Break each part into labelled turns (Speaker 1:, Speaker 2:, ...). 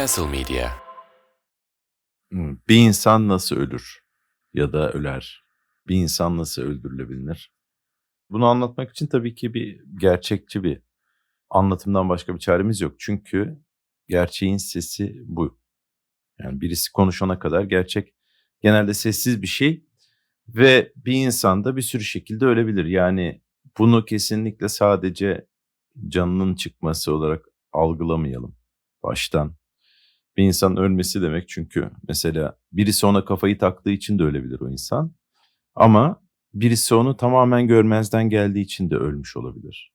Speaker 1: Castle Media.
Speaker 2: Hmm, Bir insan nasıl ölür ya da öler? Bir insan nasıl öldürülebilir? Bunu anlatmak için tabii ki bir gerçekçi bir anlatımdan başka bir çaremiz yok. Çünkü gerçeğin sesi bu. Yani birisi konuşana kadar gerçek genelde sessiz bir şey ve bir insan da bir sürü şekilde ölebilir. Yani bunu kesinlikle sadece canının çıkması olarak algılamayalım baştan. Bir insan ölmesi demek çünkü mesela birisi ona kafayı taktığı için de ölebilir o insan. Ama birisi onu tamamen görmezden geldiği için de ölmüş olabilir.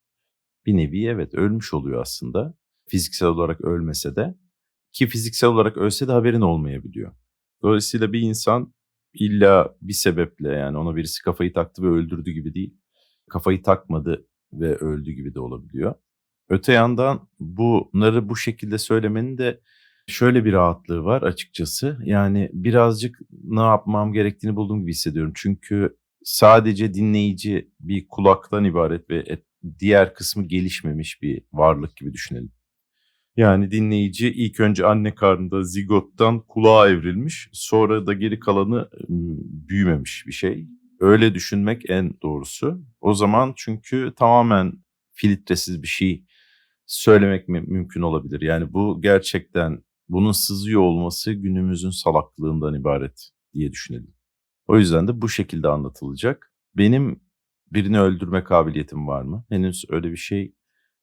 Speaker 2: Bir nevi evet ölmüş oluyor aslında. Fiziksel olarak ölmese de ki fiziksel olarak ölse de haberin olmayabiliyor. Dolayısıyla bir insan illa bir sebeple yani ona birisi kafayı taktı ve öldürdü gibi değil. Kafayı takmadı ve öldü gibi de olabiliyor. Öte yandan bunları bu şekilde söylemenin de şöyle bir rahatlığı var açıkçası. Yani birazcık ne yapmam gerektiğini bulduğum gibi hissediyorum. Çünkü sadece dinleyici bir kulaktan ibaret ve diğer kısmı gelişmemiş bir varlık gibi düşünelim. Yani dinleyici ilk önce anne karnında zigottan kulağa evrilmiş, sonra da geri kalanı büyümemiş bir şey. Öyle düşünmek en doğrusu. O zaman çünkü tamamen filtresiz bir şey söylemek mü- mümkün olabilir. Yani bu gerçekten bunun sızıyor olması günümüzün salaklığından ibaret diye düşünelim. O yüzden de bu şekilde anlatılacak. Benim birini öldürme kabiliyetim var mı? Henüz öyle bir şey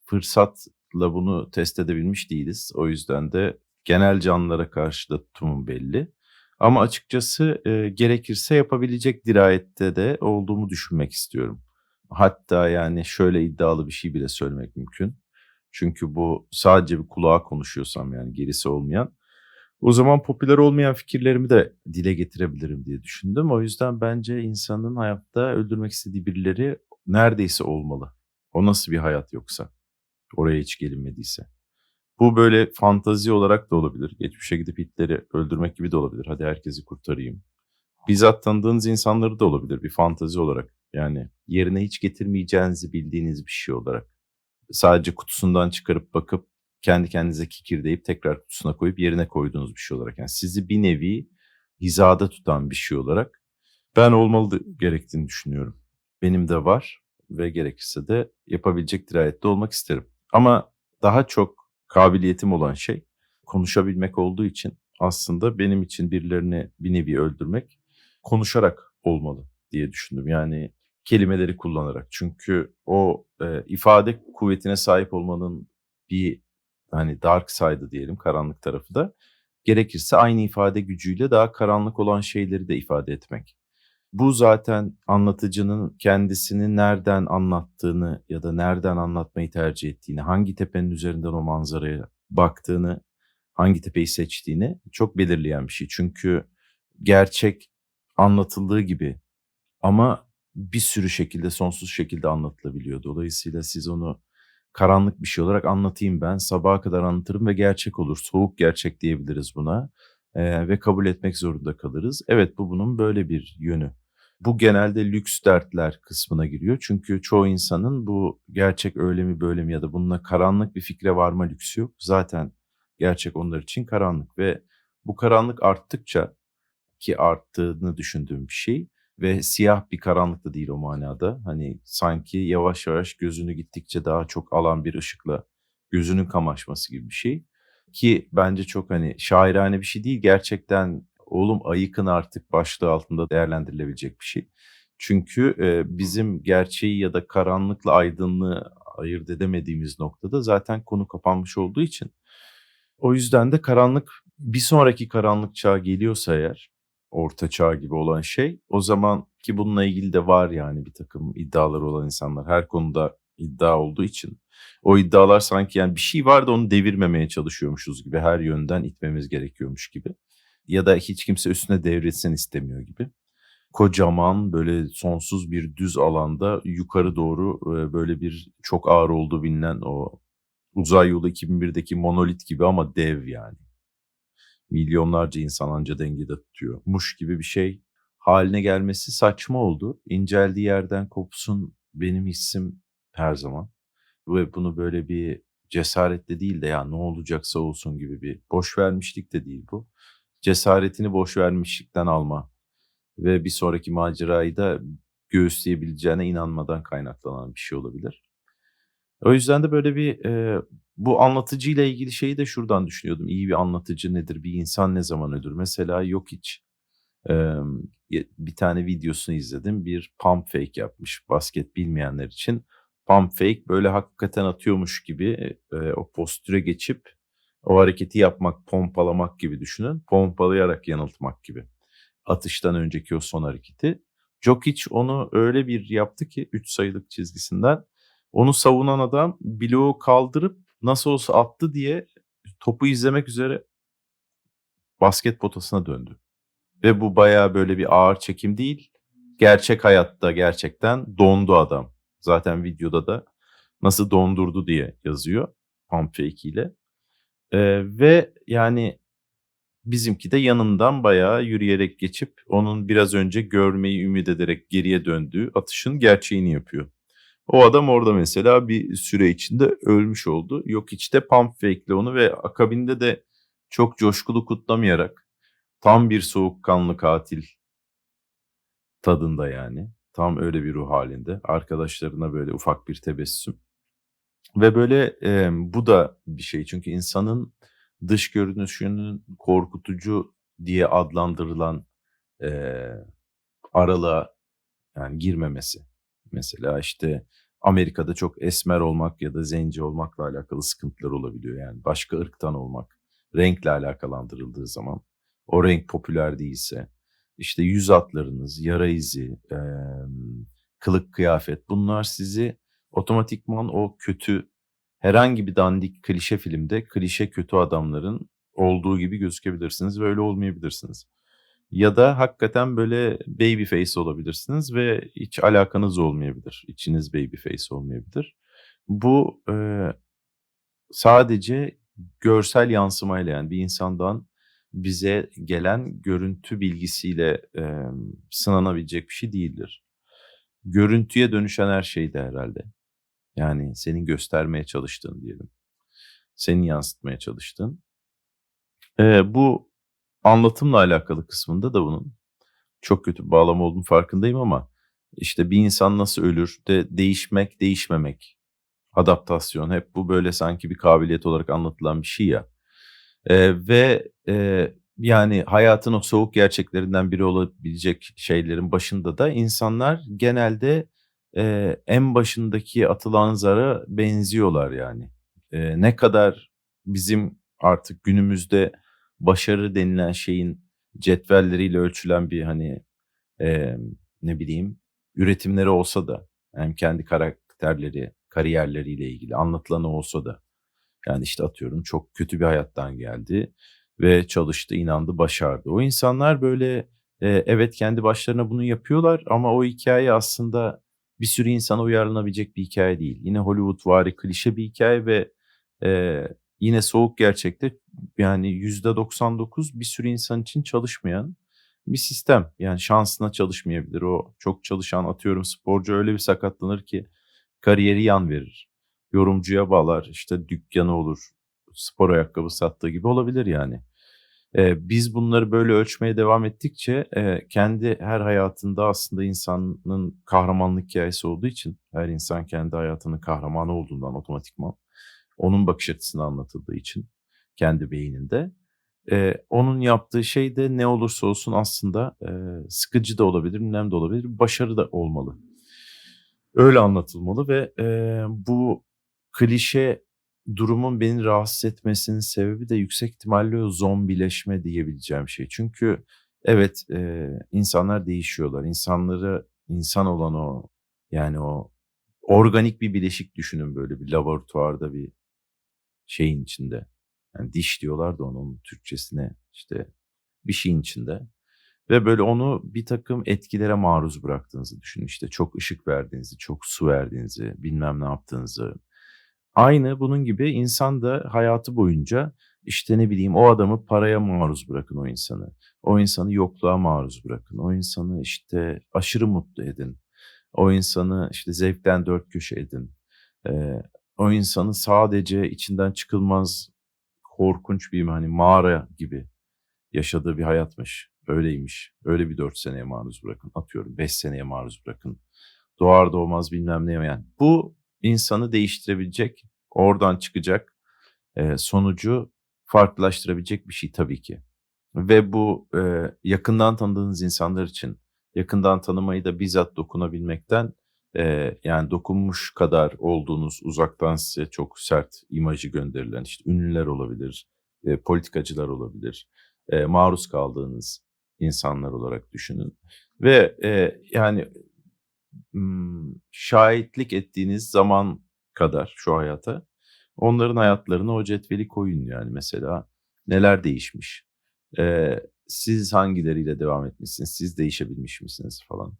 Speaker 2: fırsatla bunu test edebilmiş değiliz. O yüzden de genel canlılara karşı da tutumum belli. Ama açıkçası e, gerekirse yapabilecek dirayette de olduğumu düşünmek istiyorum. Hatta yani şöyle iddialı bir şey bile söylemek mümkün. Çünkü bu sadece bir kulağa konuşuyorsam yani gerisi olmayan. O zaman popüler olmayan fikirlerimi de dile getirebilirim diye düşündüm. O yüzden bence insanın hayatta öldürmek istediği birileri neredeyse olmalı. O nasıl bir hayat yoksa? Oraya hiç gelinmediyse. Bu böyle fantazi olarak da olabilir. Geçmişe gidip Hitler'i öldürmek gibi de olabilir. Hadi herkesi kurtarayım. Bizzat tanıdığınız insanları da olabilir bir fantazi olarak. Yani yerine hiç getirmeyeceğinizi bildiğiniz bir şey olarak. Sadece kutusundan çıkarıp bakıp kendi kendinize kikirdeyip tekrar kutusuna koyup yerine koyduğunuz bir şey olarak. Yani sizi bir nevi hizada tutan bir şey olarak ben olmalı gerektiğini düşünüyorum. Benim de var ve gerekirse de yapabilecek dirayette olmak isterim. Ama daha çok kabiliyetim olan şey konuşabilmek olduğu için aslında benim için birilerini bir nevi öldürmek konuşarak olmalı diye düşündüm. Yani kelimeleri kullanarak. Çünkü o e, ifade kuvvetine sahip olmanın bir hani dark side'ı diyelim karanlık tarafı da gerekirse aynı ifade gücüyle daha karanlık olan şeyleri de ifade etmek. Bu zaten anlatıcının kendisini nereden anlattığını ya da nereden anlatmayı tercih ettiğini, hangi tepenin üzerinden o manzaraya baktığını, hangi tepeyi seçtiğini çok belirleyen bir şey. Çünkü gerçek anlatıldığı gibi ama bir sürü şekilde, sonsuz şekilde anlatılabiliyor. Dolayısıyla siz onu karanlık bir şey olarak anlatayım ben. Sabaha kadar anlatırım ve gerçek olur. Soğuk gerçek diyebiliriz buna. Ee, ve kabul etmek zorunda kalırız. Evet bu bunun böyle bir yönü. Bu genelde lüks dertler kısmına giriyor. Çünkü çoğu insanın bu gerçek öyle mi böyle mi ya da bununla karanlık bir fikre varma lüksü yok. Zaten gerçek onlar için karanlık ve bu karanlık arttıkça ki arttığını düşündüğüm bir şey ve siyah bir karanlık da değil o manada. Hani sanki yavaş yavaş gözünü gittikçe daha çok alan bir ışıkla gözünün kamaşması gibi bir şey. Ki bence çok hani şairane bir şey değil. Gerçekten oğlum ayıkın artık başlığı altında değerlendirilebilecek bir şey. Çünkü e, bizim gerçeği ya da karanlıkla aydınlığı ayırt edemediğimiz noktada zaten konu kapanmış olduğu için. O yüzden de karanlık bir sonraki karanlık çağ geliyorsa eğer orta çağ gibi olan şey. O zaman ki bununla ilgili de var yani bir takım iddiaları olan insanlar. Her konuda iddia olduğu için. O iddialar sanki yani bir şey var da onu devirmemeye çalışıyormuşuz gibi her yönden itmemiz gerekiyormuş gibi. Ya da hiç kimse üstüne devretsin istemiyor gibi. Kocaman böyle sonsuz bir düz alanda yukarı doğru e, böyle bir çok ağır olduğu bilinen o uzay yolu 2001'deki monolit gibi ama dev yani milyonlarca insan anca dengede tutuyor. Muş gibi bir şey haline gelmesi saçma oldu. İnceldiği yerden kopsun benim hissim her zaman. Ve bunu böyle bir cesaretle değil de ya ne olacaksa olsun gibi bir boş vermişlik de değil bu. Cesaretini boş vermişlikten alma ve bir sonraki macerayı da göğüsleyebileceğine inanmadan kaynaklanan bir şey olabilir. O yüzden de böyle bir e, bu anlatıcıyla ilgili şeyi de şuradan düşünüyordum. İyi bir anlatıcı nedir? Bir insan ne zaman ölür? Mesela yok hiç. Ee, bir tane videosunu izledim. Bir pump fake yapmış basket bilmeyenler için. Pump fake böyle hakikaten atıyormuş gibi e, o postüre geçip o hareketi yapmak, pompalamak gibi düşünün. Pompalayarak yanıltmak gibi. Atıştan önceki o son hareketi. Jokic onu öyle bir yaptı ki 3 sayılık çizgisinden onu savunan adam bloğu kaldırıp nasıl olsa attı diye topu izlemek üzere basket potasına döndü. Ve bu bayağı böyle bir ağır çekim değil. Gerçek hayatta gerçekten dondu adam. Zaten videoda da nasıl dondurdu diye yazıyor pump fake ile. Ee, ve yani bizimki de yanından bayağı yürüyerek geçip onun biraz önce görmeyi ümit ederek geriye döndüğü atışın gerçeğini yapıyor. O adam orada mesela bir süre içinde ölmüş oldu. Yok işte pump fake'le onu ve akabinde de çok coşkulu kutlamayarak tam bir soğukkanlı katil tadında yani. Tam öyle bir ruh halinde. Arkadaşlarına böyle ufak bir tebessüm. Ve böyle e, bu da bir şey çünkü insanın dış görünüşünün korkutucu diye adlandırılan e, aralığa yani girmemesi. Mesela işte Amerika'da çok esmer olmak ya da zenci olmakla alakalı sıkıntılar olabiliyor. Yani başka ırktan olmak, renkle alakalandırıldığı zaman o renk popüler değilse işte yüz hatlarınız, yara izi, e, kılık kıyafet bunlar sizi otomatikman o kötü herhangi bir dandik klişe filmde klişe kötü adamların olduğu gibi gözükebilirsiniz ve öyle olmayabilirsiniz. Ya da hakikaten böyle baby face olabilirsiniz ve hiç alakanız olmayabilir. İçiniz baby face olmayabilir. Bu e, sadece görsel yansımayla yani bir insandan bize gelen görüntü bilgisiyle e, sınanabilecek bir şey değildir. Görüntüye dönüşen her şey de herhalde. Yani senin göstermeye çalıştığın diyelim. Senin yansıtmaya çalıştığın. E, bu anlatımla alakalı kısmında da bunun çok kötü bir bağlama olduğunu farkındayım ama işte bir insan nasıl ölür de değişmek, değişmemek, adaptasyon hep bu böyle sanki bir kabiliyet olarak anlatılan bir şey ya. Ee, ve e, yani hayatın o soğuk gerçeklerinden biri olabilecek şeylerin başında da insanlar genelde e, en başındaki atılan zara benziyorlar yani. E, ne kadar bizim artık günümüzde başarı denilen şeyin cetvelleriyle ölçülen bir hani e, ne bileyim üretimleri olsa da hem kendi karakterleri, kariyerleriyle ilgili anlatılanı olsa da yani işte atıyorum çok kötü bir hayattan geldi ve çalıştı, inandı, başardı. O insanlar böyle e, evet kendi başlarına bunu yapıyorlar ama o hikaye aslında bir sürü insana uyarlanabilecek bir hikaye değil. Yine Hollywood vari klişe bir hikaye ve e, yine soğuk gerçekte yani yüzde 99 bir sürü insan için çalışmayan bir sistem. Yani şansına çalışmayabilir. O çok çalışan atıyorum sporcu öyle bir sakatlanır ki kariyeri yan verir. Yorumcuya bağlar işte dükkanı olur. Spor ayakkabı sattığı gibi olabilir yani. Ee, biz bunları böyle ölçmeye devam ettikçe e, kendi her hayatında aslında insanın kahramanlık hikayesi olduğu için her insan kendi hayatının kahramanı olduğundan otomatikman onun bakış açısını anlatıldığı için kendi beyninde. E, onun yaptığı şey de ne olursa olsun aslında e, sıkıcı da olabilir, nem de olabilir, başarı da olmalı. Öyle anlatılmalı ve e, bu klişe durumun beni rahatsız etmesinin sebebi de yüksek ihtimalle o zombileşme diyebileceğim şey. Çünkü evet e, insanlar değişiyorlar. İnsanları insan olan o yani o organik bir bileşik düşünün böyle bir laboratuvarda bir şeyin içinde. Yani diş diyorlar da onun Türkçesine işte bir şeyin içinde. Ve böyle onu bir takım etkilere maruz bıraktığınızı düşünün. İşte çok ışık verdiğinizi, çok su verdiğinizi, bilmem ne yaptığınızı. Aynı bunun gibi insan da hayatı boyunca işte ne bileyim o adamı paraya maruz bırakın o insanı. O insanı yokluğa maruz bırakın. O insanı işte aşırı mutlu edin. O insanı işte zevkten dört köşe edin. Ee, o insanın sadece içinden çıkılmaz korkunç bir hani mağara gibi yaşadığı bir hayatmış. Öyleymiş. Öyle bir 4 seneye maruz bırakın. Atıyorum 5 seneye maruz bırakın. Doğar doğmaz bilmem ne yani. Bu insanı değiştirebilecek, oradan çıkacak sonucu farklılaştırabilecek bir şey tabii ki. Ve bu yakından tanıdığınız insanlar için yakından tanımayı da bizzat dokunabilmekten e, yani dokunmuş kadar olduğunuz uzaktan size çok sert imajı gönderilen işte ünlüler olabilir, e, politikacılar olabilir, e, maruz kaldığınız insanlar olarak düşünün. Ve e, yani şahitlik ettiğiniz zaman kadar şu hayata onların hayatlarına o cetveli koyun yani mesela neler değişmiş. E, siz hangileriyle devam etmişsiniz, siz değişebilmiş misiniz falan.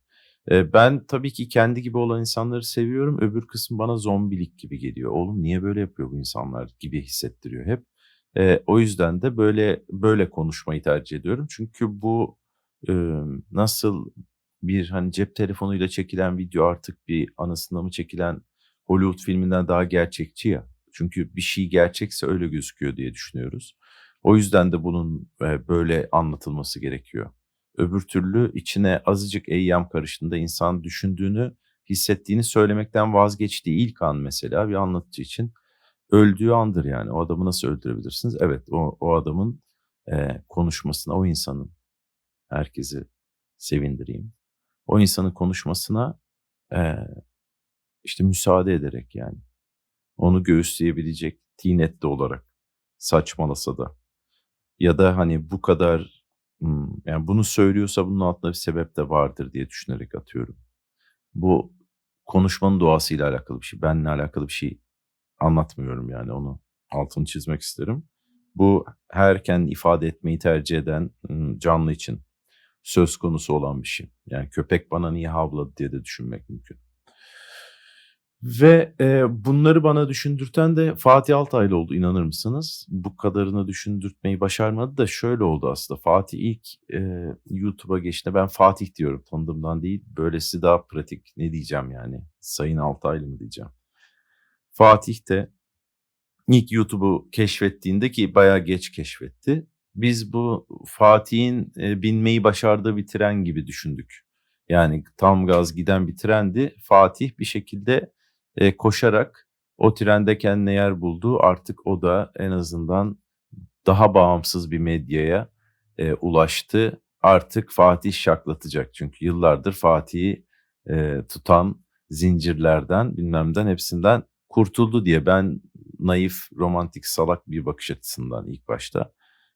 Speaker 2: Ben tabii ki kendi gibi olan insanları seviyorum. Öbür kısım bana zombilik gibi geliyor. Oğlum niye böyle yapıyor bu insanlar gibi hissettiriyor hep. E, o yüzden de böyle böyle konuşmayı tercih ediyorum. Çünkü bu e, nasıl bir hani cep telefonuyla çekilen video artık bir anısında mı çekilen Hollywood filminden daha gerçekçi ya. Çünkü bir şey gerçekse öyle gözüküyor diye düşünüyoruz. O yüzden de bunun e, böyle anlatılması gerekiyor. Öbür türlü içine azıcık eyyam karıştığında insan düşündüğünü, hissettiğini söylemekten vazgeçtiği ilk an mesela bir anlatıcı için öldüğü andır yani. O adamı nasıl öldürebilirsiniz? Evet o, o adamın e, konuşmasına, o insanın herkesi sevindireyim. O insanın konuşmasına e, işte müsaade ederek yani. Onu göğüsleyebilecek tinette olarak saçmalasa da. Ya da hani bu kadar yani bunu söylüyorsa bunun altında bir sebep de vardır diye düşünerek atıyorum. Bu konuşmanın doğasıyla alakalı bir şey. Benle alakalı bir şey anlatmıyorum yani onu altını çizmek isterim. Bu herken ifade etmeyi tercih eden canlı için söz konusu olan bir şey. Yani köpek bana niye havladı diye de düşünmek mümkün. Ve e, bunları bana düşündürten de Fatih Altaylı oldu inanır mısınız? Bu kadarını düşündürtmeyi başarmadı da şöyle oldu aslında. Fatih ilk e, YouTube'a geçti. Ben Fatih diyorum tanıdığımdan değil. Böylesi daha pratik. Ne diyeceğim yani? Sayın Altaylı mı diyeceğim? Fatih de ilk YouTube'u keşfettiğinde ki bayağı geç keşfetti. Biz bu Fatih'in e, binmeyi başardığı bir tren gibi düşündük. Yani tam gaz giden bir trendi. Fatih bir şekilde e, koşarak o trende kendine yer buldu. Artık o da en azından daha bağımsız bir medyaya e, ulaştı. Artık Fatih şaklatacak çünkü yıllardır Fatih'i e, tutan zincirlerden bilmemden hepsinden kurtuldu diye ben naif, romantik, salak bir bakış açısından ilk başta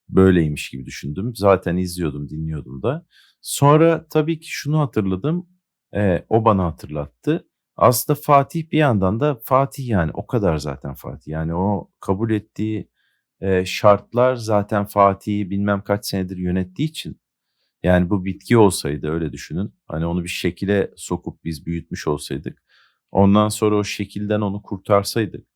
Speaker 2: böyleymiş gibi düşündüm. Zaten izliyordum, dinliyordum da. Sonra tabii ki şunu hatırladım. E, o bana hatırlattı. Aslında Fatih bir yandan da Fatih yani o kadar zaten Fatih. Yani o kabul ettiği e, şartlar zaten Fatih'i bilmem kaç senedir yönettiği için yani bu bitki olsaydı öyle düşünün. Hani onu bir şekile sokup biz büyütmüş olsaydık. Ondan sonra o şekilden onu kurtarsaydık.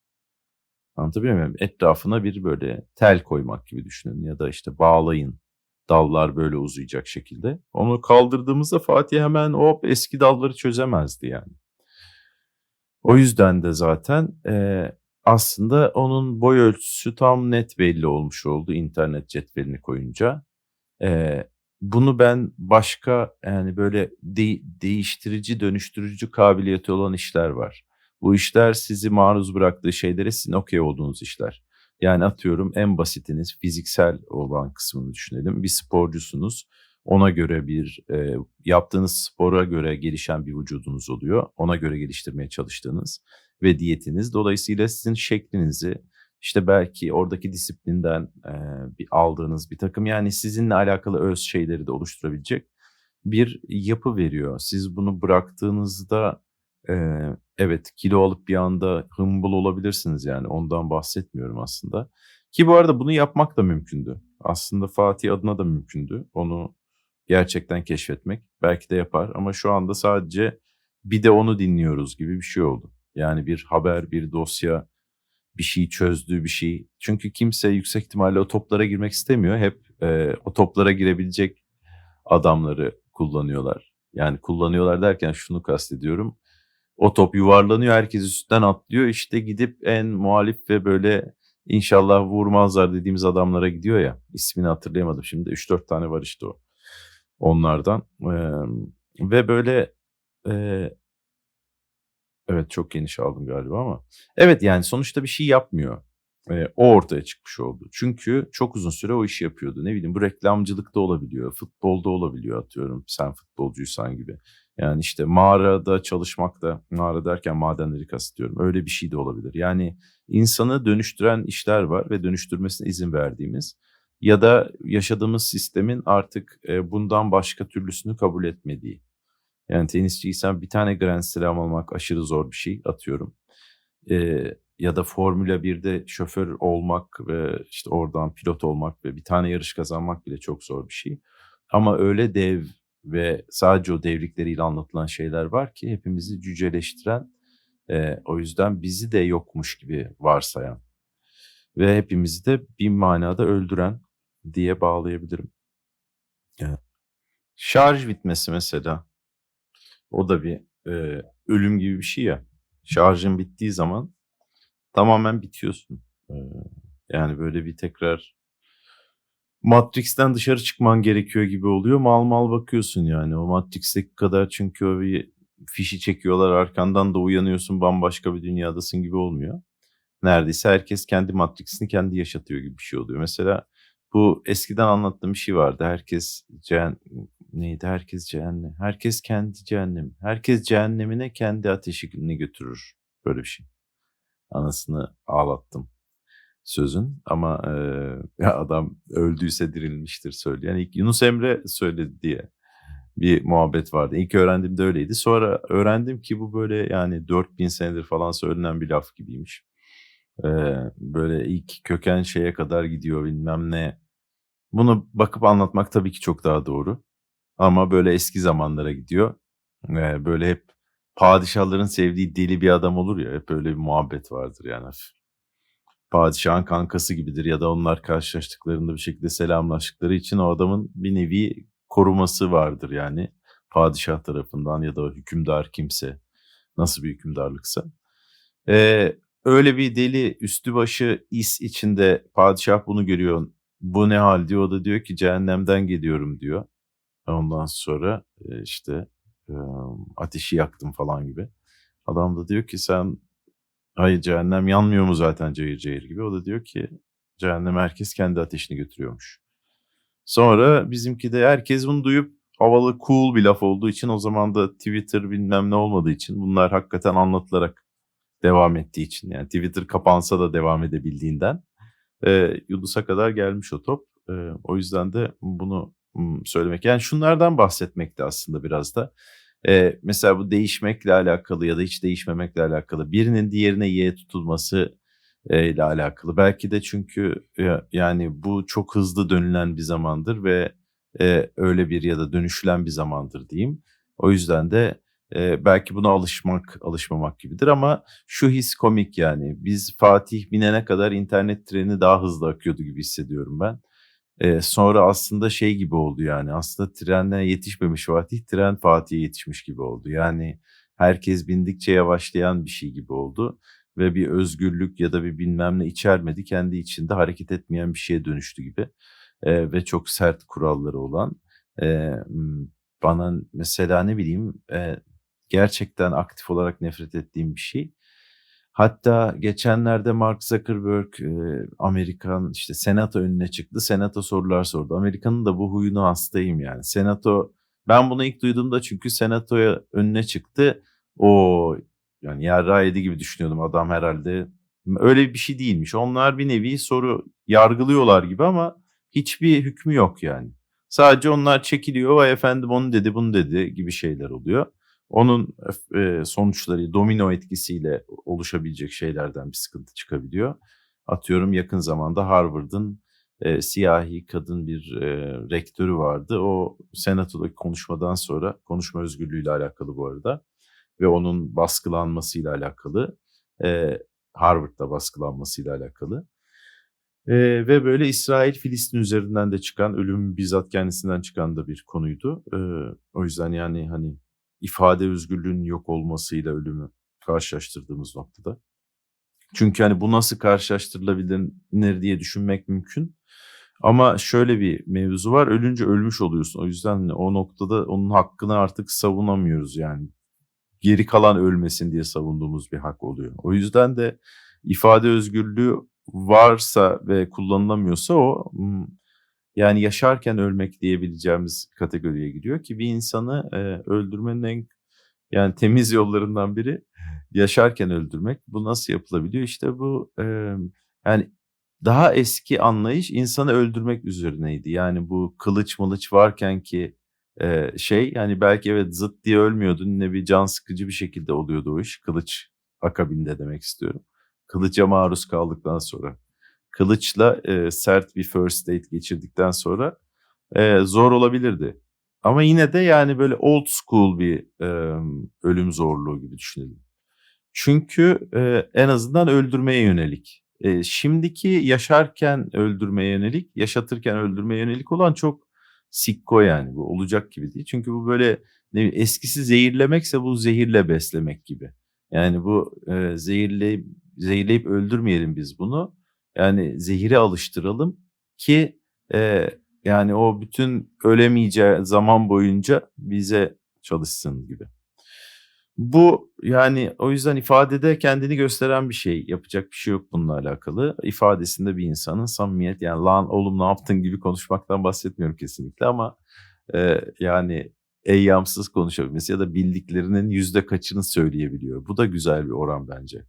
Speaker 2: Anlatabiliyor muyum? Etrafına bir böyle tel koymak gibi düşünün ya da işte bağlayın dallar böyle uzayacak şekilde. Onu kaldırdığımızda Fatih hemen hop eski dalları çözemezdi yani. O yüzden de zaten e, aslında onun boy ölçüsü tam net belli olmuş oldu internet cetvelini koyunca. E, bunu ben başka yani böyle de, değiştirici, dönüştürücü kabiliyeti olan işler var. Bu işler sizi maruz bıraktığı şeylere sizin okey olduğunuz işler. Yani atıyorum en basitiniz fiziksel olan kısmını düşünelim. Bir sporcusunuz ona göre bir e, yaptığınız spora göre gelişen bir vücudunuz oluyor. Ona göre geliştirmeye çalıştığınız ve diyetiniz. Dolayısıyla sizin şeklinizi işte belki oradaki disiplinden e, bir aldığınız bir takım yani sizinle alakalı öz şeyleri de oluşturabilecek bir yapı veriyor. Siz bunu bıraktığınızda e, evet kilo alıp bir anda hımbıl olabilirsiniz yani ondan bahsetmiyorum aslında. Ki bu arada bunu yapmak da mümkündü. Aslında Fatih adına da mümkündü. Onu gerçekten keşfetmek. Belki de yapar ama şu anda sadece bir de onu dinliyoruz gibi bir şey oldu. Yani bir haber, bir dosya, bir şey çözdüğü bir şey. Çünkü kimse yüksek ihtimalle o toplara girmek istemiyor. Hep e, o toplara girebilecek adamları kullanıyorlar. Yani kullanıyorlar derken şunu kastediyorum. O top yuvarlanıyor, herkes üstünden atlıyor. İşte gidip en muhalif ve böyle inşallah vurmazlar dediğimiz adamlara gidiyor ya. İsmini hatırlayamadım şimdi. 3-4 tane var işte o. Onlardan. Emm, ve böyle, eee Evet, çok geniş aldım galiba ama. Evet, yani sonuçta bir şey yapmıyor. Eee, o ortaya çıkmış oldu. Çünkü çok uzun süre o işi yapıyordu. Ne bileyim bu reklamcılıkta olabiliyor, futbolda olabiliyor atıyorum sen futbolcuysan gibi. Yani işte mağarada çalışmak da, mağara derken madenleri kastediyorum. Öyle bir şey de olabilir. Yani insanı dönüştüren işler var ve dönüştürmesine izin verdiğimiz ya da yaşadığımız sistemin artık, eee, bundan başka türlüsünü kabul etmediği. Yani tenisçiysen bir tane Grand Slam almak aşırı zor bir şey, atıyorum. Eee, ya da Formula 1'de şoför olmak ve, işte, oradan pilot olmak ve bir tane yarış kazanmak bile çok zor bir şey. Ama öyle dev ve sadece o devlikleriyle anlatılan şeyler var ki hepimizi cüceleştiren, eee, o yüzden bizi de yokmuş gibi varsayan ve hepimizi de bir manada öldüren diye bağlayabilirim. Evet. Şarj bitmesi mesela. O da bir, eee, ölüm gibi bir şey ya. Şarjın bittiği zaman tamamen bitiyorsun. Eee, yani böyle bir tekrar Matrix'ten dışarı çıkman gerekiyor gibi oluyor. Mal mal bakıyorsun yani. O Matrix'teki kadar çünkü o bir fişi çekiyorlar arkandan da uyanıyorsun bambaşka bir dünyadasın gibi olmuyor. Neredeyse herkes kendi Matrix'ini kendi yaşatıyor gibi bir şey oluyor. Mesela bu eskiden anlattığım bir şey vardı. Herkes cehen neydi? Herkes cehennem. Herkes kendi cehennemi. Herkes cehennemine kendi ateşini götürür. Böyle bir şey. Anasını ağlattım sözün ama, eee, ya adam öldüyse dirilmiştir söyleyen ilk Yunus Emre söyledi diye bir muhabbet vardı. İlk öğrendiğimde öyleydi. Sonra öğrendim ki bu böyle yani 4000 senedir falan söylenen bir laf gibiymiş. Eee, böyle ilk köken şeye kadar gidiyor bilmem ne. Bunu bakıp anlatmak tabii ki çok daha doğru ama böyle eski zamanlara gidiyor. Eee, böyle hep padişahların sevdiği deli bir adam olur ya, hep öyle bir muhabbet vardır yani. Padişahın kankası gibidir ya da onlar karşılaştıklarında bir şekilde selamlaştıkları için o adamın bir nevi koruması vardır yani padişah tarafından ya da hükümdar kimse, nasıl bir hükümdarlıksa. Eee, öyle bir deli üstü başı is içinde padişah bunu görüyor. "Bu ne hâl?" diyor. O da diyor ki, "Cehennemden geliyorum." diyor. Ondan sonra, eee, işte, emm, ateşi yaktım falan gibi. Adam da diyor ki, "Sen hayır cehennem yanmıyor mu zaten cayır cayır?" gibi. O da diyor ki, "Cehenneme herkes kendi ateşini götürüyormuş." Sonra bizimki de herkes bunu duyup havalı, cool bir laf olduğu için o zaman da Twitter bilmem ne olmadığı için bunlar hakikaten anlatılarak devam ettiği için yani Twitter kapansa da devam edebildiğinden, eee, Yunus'a kadar gelmiş o top. Eee, o yüzden de bunu, söylemek yani şunlardan bahsetmekti aslında biraz da. Eee, mesela bu değişmekle alakalı ya da hiç değişmemekle alakalı, birinin diğerine yeğe tutulması, ile alakalı. Belki de çünkü ya yani bu çok hızlı dönülen bir zamandır ve, eee, öyle bir ya da dönüşülen bir zamandır diyeyim. O yüzden de, eee, belki buna alışmak, alışmamak gibidir ama şu his komik yani. Biz Fatih binene kadar internet treni daha hızlı akıyordu gibi hissediyorum ben. Eee, sonra aslında şey gibi oldu yani, aslında trene yetişmemiş Fatih, tren Fatih'e yetişmiş gibi oldu. Yani herkes bindikçe yavaşlayan bir şey gibi oldu ve bir özgürlük ya da bir bilmem ne içermedi. Kendi içinde hareket etmeyen bir şeye dönüştü gibi, eee, ve çok sert kuralları olan. Imm, bana mesela ne bileyim, eee, gerçekten aktif olarak nefret ettiğim bir şey. Hatta geçenlerde Mark Zuckerberg, eee, Amerikan, işte, senato önüne çıktı. Senato sorular sordu. Amerika'nın da bu huyuna hastayım yani. Senato ben bunu ilk duyduğumda çünkü senatoya önüne çıktı. O! Yani yarrağı yedi gibi düşünüyordum adam herhâlde. Öyle bir şey değilmiş. Onlar bir nevi soru yargılıyorlar gibi ama hiçbir hükmü yok yani. Sadece onlar çekiliyor. "Vay efendim onu dedi, bunu dedi." gibi şeyler oluyor. Onun eee, sonuçları domino etkisiyle oluşabilecek şeylerden bir sıkıntı çıkabiliyor. Atıyorum yakın zamanda Harvard'ın, eee, siyahi kadın bir, eee, rektörü vardı. O senatodaki konuşmadan sonra, konuşma özgürlüğüyle alakalı bu arada ve onun baskılanmasıyla alakalı, eee, Harvard'da baskılanmasıyla alakalı, eee, ve böyle İsrail-Filistin üzerinden de çıkan, ölüm bizzat kendisinden çıkan da bir konuydu. Eee, o yüzden yani, hani, ifade özgürlüğünün yok olmasıyla ölümü karşılaştırdığımız noktada. Çünkü hani bu nasıl karşılaştırılabilir diye düşünmek mümkün. Ama şöyle bir mevzu var. Ölünce ölmüş oluyorsun. O yüzden hani o noktada onun hakkını artık savunamıyoruz yani. Geri kalan ölmesin diye savunduğumuz bir hak oluyor. O yüzden de ifade özgürlüğü varsa ve kullanılamıyorsa o hmm, yani yaşarken ölmek diyebileceğimiz kategoriye giriyor ki bir insanı e, öldürmenin en yani temiz yollarından biri yaşarken öldürmek. Bu nasıl yapılabiliyor? İşte bu e, yani daha eski anlayış insanı öldürmek üzerineydi. Yani bu kılıç mılıç varken ki e, şey yani belki evet zıt diye ölmüyordun ne bir can sıkıcı bir şekilde oluyordu o iş. Kılıç akabinde demek istiyorum. Kılıca maruz kaldıktan sonra. Kılıçla e, sert bir first date geçirdikten sonra e, zor olabilirdi. Ama yine de yani böyle old school bir e, ölüm zorluğu gibi düşünelim. Çünkü e, en azından öldürmeye yönelik. E, şimdiki yaşarken öldürmeye yönelik, yaşatırken öldürmeye yönelik olan çok sikko yani bu olacak gibi değil. Çünkü bu böyle ne bileyim, eskisi zehirlemekse bu zehirle beslemek gibi. Yani bu e, zehirleyip zehirleyip öldürmeyelim biz bunu. Yani zehire alıştıralım ki e, yani o bütün ölemeyeceği zaman boyunca bize çalışsın gibi. Bu yani o yüzden ifadede kendini gösteren bir şey. Yapacak bir şey yok bununla alakalı. İfadesinde bir insanın samimiyet yani lan oğlum ne yaptın gibi konuşmaktan bahsetmiyorum kesinlikle ama e, yani eyyamsız konuşabilmesi ya da bildiklerinin yüzde kaçını söyleyebiliyor. Bu da güzel bir oran bence.